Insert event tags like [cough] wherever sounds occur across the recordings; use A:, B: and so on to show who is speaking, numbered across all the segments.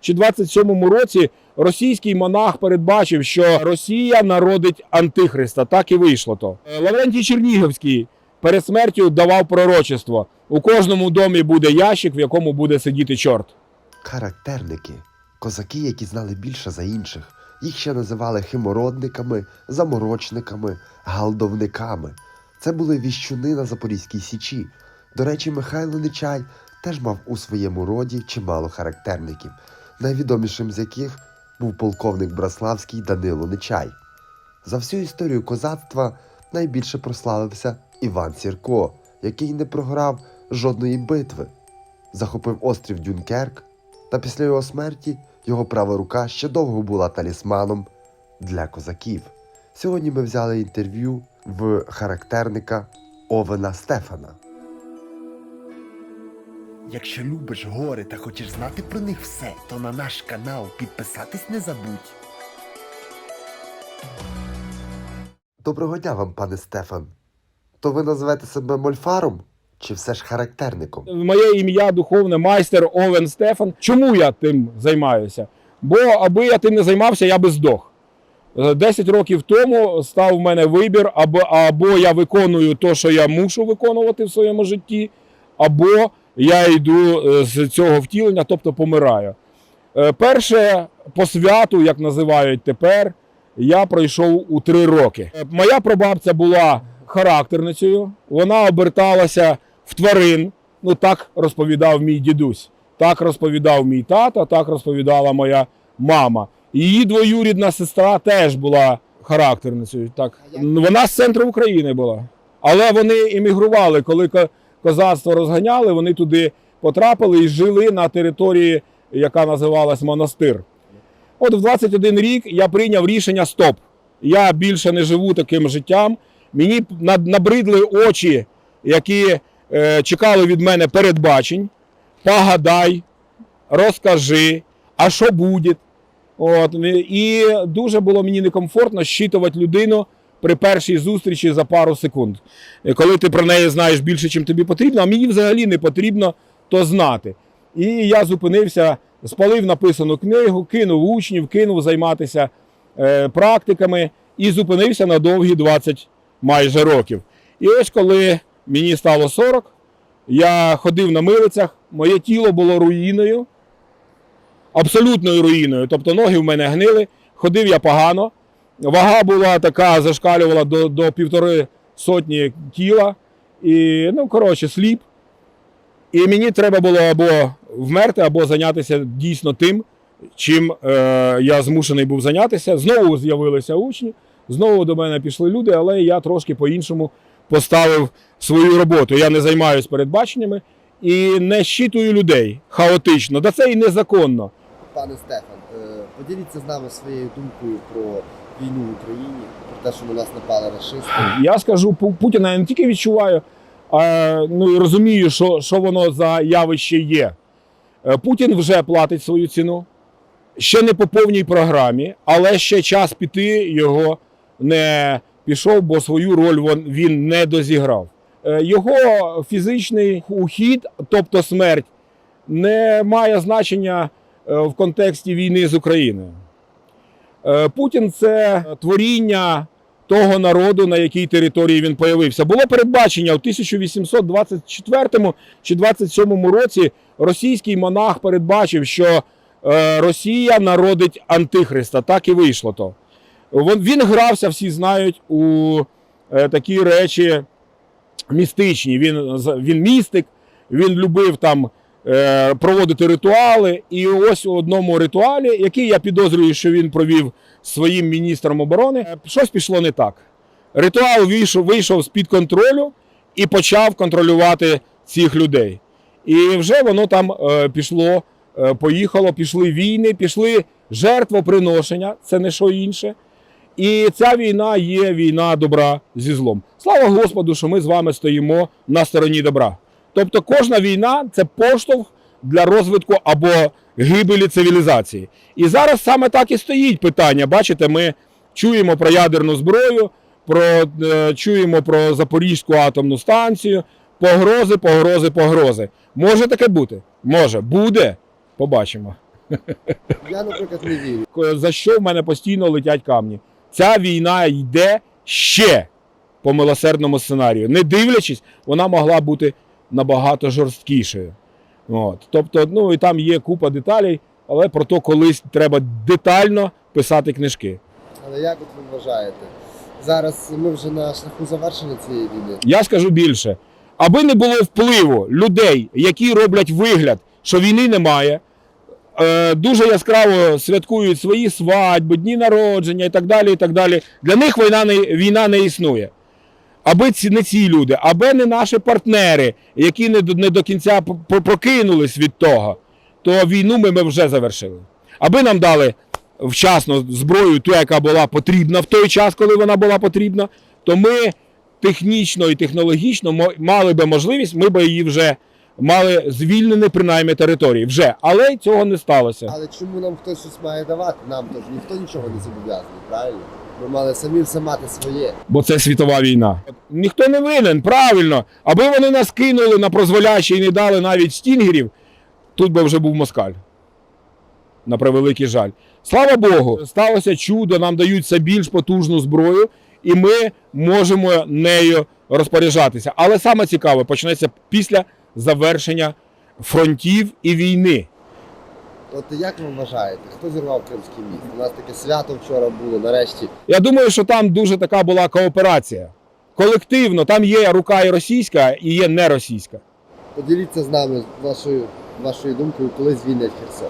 A: чи 27 році російський монах передбачив, що Росія народить антихриста. Так і вийшло то. Е, Лаврентій Чернігівський перед смертю давав пророчество: у кожному домі буде ящик, в якому буде сидіти чорт.
B: Характерники козаки, які знали більше за інших. Їх ще називали химородниками, заморочниками, галдовниками. Це були віщуни на Запорізькій Січі. До речі, Михайло Нечай теж мав у своєму роді чимало характерників, найвідомішим з яких був полковник Браславський Данило Нечай. За всю історію козацтва найбільше прославився Іван Сірко, який не програв жодної битви, захопив острів Дюнкерк, та після його смерті його права рука ще довго була талісманом для козаків. Сьогодні ми взяли інтерв'ю в характерника Овена Стефана.
C: Якщо любиш гори та хочеш знати про них все, то на наш канал підписатись не забудь.
B: Доброго дня вам, пане Стефан. То ви називаєте себе мольфаром чи все ж характерником?
A: Моє ім'я духовне майстер Овен Стефан. Чому я тим займаюся? Бо аби я тим не займався, я би здох. 10 років тому став в мене вибір, або, або я виконую те, що я мушу виконувати в своєму житті, або я йду е, з цього втілення, тобто помираю. Е, Перше по святу, як називають тепер, я пройшов у три роки. Е, Моя прабабця була характерницею, вона оберталася в тварин. Ну так розповідав мій дідусь, так розповідав мій тато, так розповідала моя мама. Її двоюрідна сестра теж була характерницею. Так. Вона з центру України була. Але вони іммігрували, коли ко- козацтво розганяли, вони туди потрапили і жили на території, яка називалась Монастир. От в 21 рік я прийняв рішення стоп. Я більше не живу таким життям. Мені набридли очі, які е, чекали від мене передбачень. Погадай, розкажи, а що буде. От, і дуже було мені некомфортно щитувати людину при першій зустрічі за пару секунд. Коли ти про неї знаєш більше, чим тобі потрібно, а мені взагалі не потрібно то знати. І я зупинився, спалив написану книгу, кинув учнів, кинув займатися е, практиками і зупинився на довгі 20 майже років. І ось коли мені стало 40, я ходив на милицях, моє тіло було руїною, абсолютною руїною. Тобто ноги в мене гнили, ходив я погано. Вага була така, зашкалювала до, до півтори сотні кіла. І, ну, коротше, сліп. І мені треба було або вмерти, або зайнятися дійсно тим, чим е, я змушений був зайнятися. Знову з'явилися учні, знову до мене пішли люди, але я трошки по-іншому поставив свою роботу. Я не займаюся передбаченнями і не щитую людей хаотично. Да це і незаконно.
D: Пане Стефан, е, поділіться з нами своєю думкою про війну в Україні, про те, що на нас напали расисти.
A: Я скажу, Путіна я не тільки відчуваю, а ну і розумію, що, що воно за явище є. Е, Путін вже платить свою ціну, ще не по повній програмі, але ще час піти його не пішов, бо свою роль він не дозіграв. Е, Його фізичний ухід, тобто смерть, не має значення е, в контексті війни з Україною. Е, Путін це творіння того народу, на якій території він появився. Було передбачення в 1824 чи 27 році російський монах передбачив, що е, Росія народить антихриста. Так і вийшло то. Він грався, всі знають, у е, такі речі містичні. Він, він містик, він любив там проводити ритуали. І ось у одному ритуалі, який я підозрюю, що він провів своїм міністром оборони, е, щось пішло не так. Ритуал вийшов, вийшов з-під контролю і почав контролювати цих людей. І вже воно там е, пішло, е, поїхало, пішли війни, пішли жертвоприношення, це не що інше. І ця війна є війна добра зі злом. Слава Господу, що ми з вами стоїмо на стороні добра. Тобто кожна війна це поштовх для розвитку або гибелі цивілізації. І зараз саме так і стоїть питання. Бачите, ми чуємо про ядерну зброю, про, е, чуємо про Запорізьку атомну станцію. Погрози, погрози, погрози. Може таке бути? Може. Буде. Побачимо.
D: Я, наприклад, не вірю.
A: За що в мене постійно летять камні? Ця війна йде ще по милосердному сценарію. Не дивлячись, вона могла бути набагато жорсткішою. От. Тобто, ну і там є купа деталей, але про то колись треба детально писати книжки.
D: Але як от ви вважаєте? Зараз ми вже на шляху завершення цієї війни.
A: Я скажу більше, аби не було впливу людей, які роблять вигляд, що війни немає, е, дуже яскраво святкують свої свадьби, дні народження і так далі. і так далі. Для них війна не, війна не існує. Аби ці не ці люди, аби не наші партнери, які не до, не до кінця прокинулись від того, то війну ми, ми вже завершили. Аби нам дали вчасно зброю, ту, яка була потрібна в той час, коли вона була потрібна, то ми технічно і технологічно мали би можливість, ми би її вже мали звільнені принаймні території. Вже, але цього не сталося.
D: Але чому нам хтось щось має давати? Нам тож ніхто нічого не зобов'язаний, правильно? Ми мали самі все мати своє.
A: Бо це світова війна. Ніхто не винен, правильно. Аби вони нас кинули на прозволяще і не дали навіть стінгерів, тут би вже був москаль. На превеликий жаль. Слава Богу, сталося чудо, нам дають все більш потужну зброю, і ми можемо нею розпоряджатися. Але саме цікаве почнеться після завершення фронтів і війни.
D: От як ви вважаєте, хто зірвав Кримський міст? У нас таке свято вчора було, нарешті.
A: Я думаю, що там дуже така була кооперація. Колективно, там є рука і російська, і є неросійська.
D: Поділіться з нами вашою, вашою думкою, коли звільнять Херсон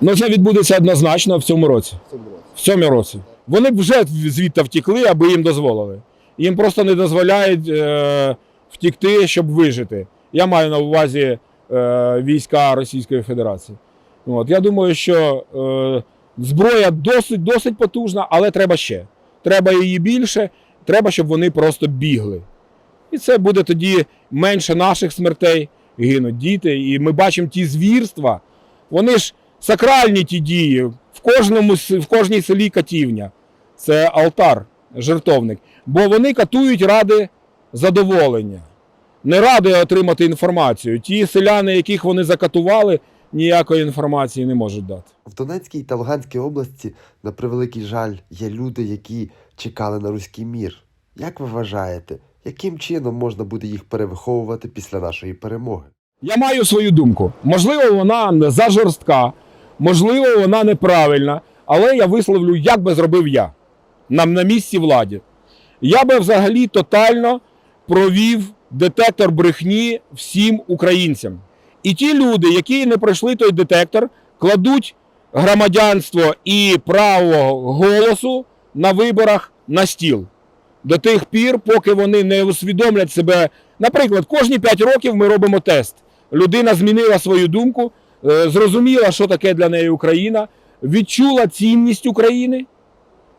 A: Ну це відбудеться однозначно в цьому році.
D: в цьому році.
A: В цьому році. Вони б вже звідти втекли, аби їм дозволили. Їм просто не дозволяють е, втікти, щоб вижити. Я маю на увазі е, війська Російської Федерації. От. Я думаю, що е, зброя досить, досить потужна, але треба ще. Треба її більше, треба, щоб вони просто бігли. І це буде тоді менше наших смертей, гинуть діти. І ми бачимо ті звірства. Вони ж сакральні ті дії. В кожному в кожній селі катівня. Це алтар, жертовник. Бо вони катують ради задоволення, не ради отримати інформацію. Ті селяни, яких вони закатували, ніякої інформації не можуть дати.
B: В Донецькій та Луганській області, на превеликий жаль, є люди, які чекали на руський мір. Як ви вважаєте, яким чином можна буде їх перевиховувати після нашої перемоги?
A: Я маю свою думку. Можливо, вона зажорстка, можливо, вона неправильна, але я висловлю, як би зробив я на, на місці владі. Я би взагалі тотально провів детектор брехні всім українцям. І ті люди, які не пройшли той детектор, кладуть громадянство і право голосу на виборах на стіл. До тих пір, поки вони не усвідомлять себе. Наприклад, кожні 5 років ми робимо тест. Людина змінила свою думку, е, зрозуміла, що таке для неї Україна, відчула цінність України.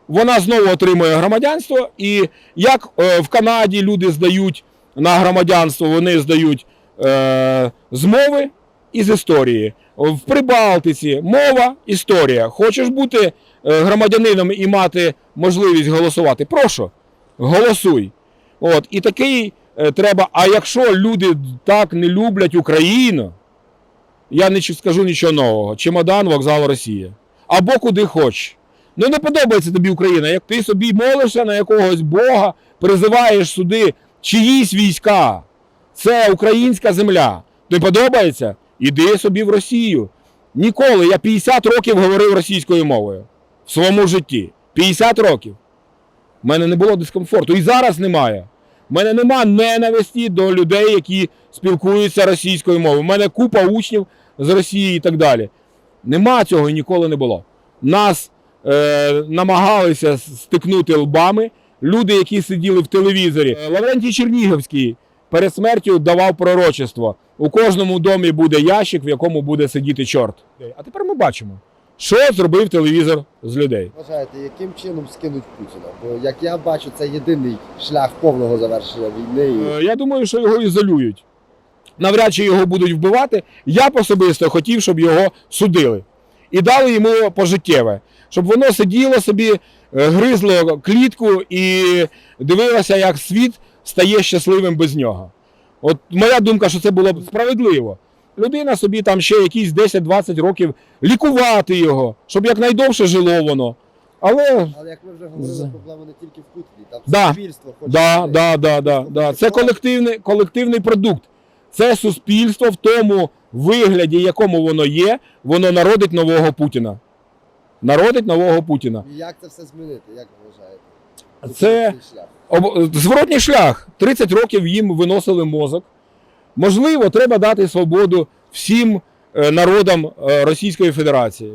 A: Вона знову отримує громадянство. І як е, в Канаді люди здають на громадянство, вони здають е, з мови і з історії. В Прибалтиці мова, історія. Хочеш бути е, громадянином і мати можливість голосувати? Прошу, голосуй. От, і такий е, треба. А якщо люди так не люблять Україну, я не скажу нічого нового. Чемодан, вокзал Росія. Або куди хоч. Ну не подобається тобі Україна. Як ти собі молишся на якогось Бога, призиваєш сюди чиїсь війська. Це українська земля. Не подобається? Іди собі в Росію. Ніколи. Я 50 років говорив російською мовою в своєму житті. 50 років. У мене не було дискомфорту. І зараз немає. У мене нема ненависті до людей, які спілкуються російською мовою. У мене купа учнів з Росії і так далі. Нема цього і ніколи не було. Нас е, намагалися стикнути лбами люди, які сиділи в телевізорі. Е, Лаврентій Чернігівський перед смертю давав пророчество. У кожному домі буде ящик, в якому буде сидіти чорт. А тепер ми бачимо, що зробив телевізор з людей.
D: Вважаєте, яким чином скинуть Путіна? Бо як я бачу, це єдиний шлях повного завершення війни.
A: Е, Я думаю, що його ізолюють. Навряд чи його будуть вбивати. Я особисто хотів, щоб його судили. І дали йому пожиттєве. Щоб воно сиділо собі, е, гризло клітку і дивилося, як світ стає щасливим без нього. От моя думка, що це було б справедливо. людина собі там ще якісь 10-20 років лікувати його, щоб якнайдовше жило воно. Але
D: Але як ми вже говорили,
A: З-
D: проблема не тільки в Путіні, там
A: Да.
D: суспільство хоче.
A: Да, да, да, да, да. Це колективний, колективний продукт. Це суспільство в тому вигляді, якому воно є, воно народить нового Путіна. Народить нового Путіна.
D: І як це все змінити, як ви вважаєте?
A: Це
D: шлях.
A: Зворотній шлях. 30 років їм виносили мозок. Можливо, треба дати свободу всім е, народам е, Російської Федерації.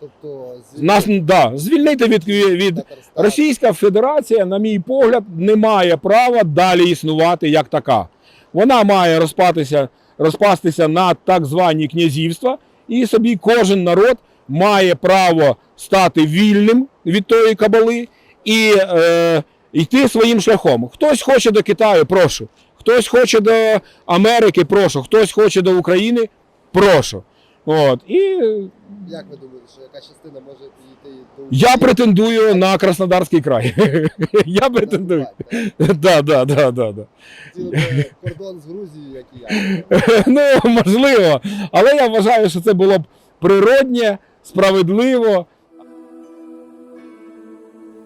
D: Тобто
A: Нас да, звільнити від, від Російська Федерація, на мій погляд, не має права далі існувати як така. Вона має розпатися, розпастися на так звані князівства, і собі кожен народ має право стати вільним від тої кабали і е, йти своїм шляхом. Хтось хоче до Китаю, прошу. Хтось хоче до Америки, прошу. Хтось хоче до України, прошу. От. І
D: Як ви думаєте, що яка частина може підійти до
A: я претендую на Краснодарський край. [laughs] Я претендую. Да, да, да, да, да.
D: Кордон з Грузією, як і я. [laughs]
A: Ну, можливо. Але я вважаю, що це було б природнє, справедливо.